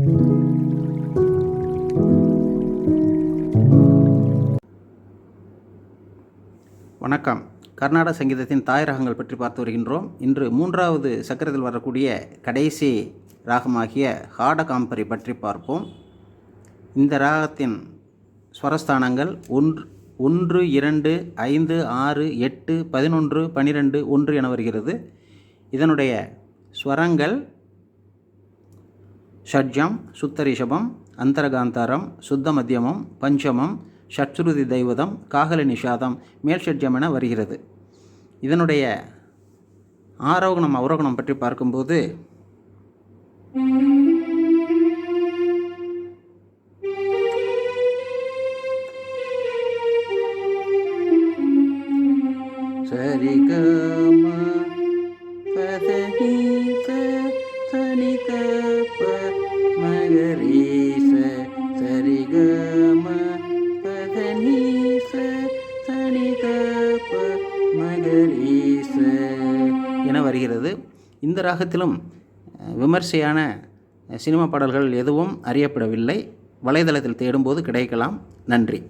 வணக்கம். கர்நாடக சங்கீதத்தின் தாய் ராகங்கள் பற்றி பார்த்து வருகின்றோம். இன்று மூன்றாவது சக்கரத்தில் வரக்கூடிய கடைசி ராகமாகிய ஹாடகாம்பரி பற்றி பார்ப்போம். இந்த ராகத்தின் ஸ்வரஸ்தானங்கள் ஒன்று ஒன்று இரண்டு ஐந்து ஆறு எட்டு பதினொன்று பனிரெண்டு ஒன்று என வருகிறது. இதனுடைய ஸ்வரங்கள் ஷட்ஜம் சுத்தரிஷபம் அந்தரகாந்தாரம் சுத்த மத்தியமம் பஞ்சமம் ஷட்சுருதி தெய்வதம் காகல நிஷாதம் மேல் ஷட்ஜம் என வருகிறது. இதனுடைய ஆரோகணம் அவரோகணம் பற்றி பார்க்கும்போது சரி கம பதனி ச சரி கம பதனி ச சனி ப என வருகிறது. இந்த ராகத்திலும் விமர்சையான சினிமா பாடல்கள் எதுவும் அறியப்படவில்லை. வலைதளத்தில் தேடும்போது கிடைக்கலாம். நன்றி.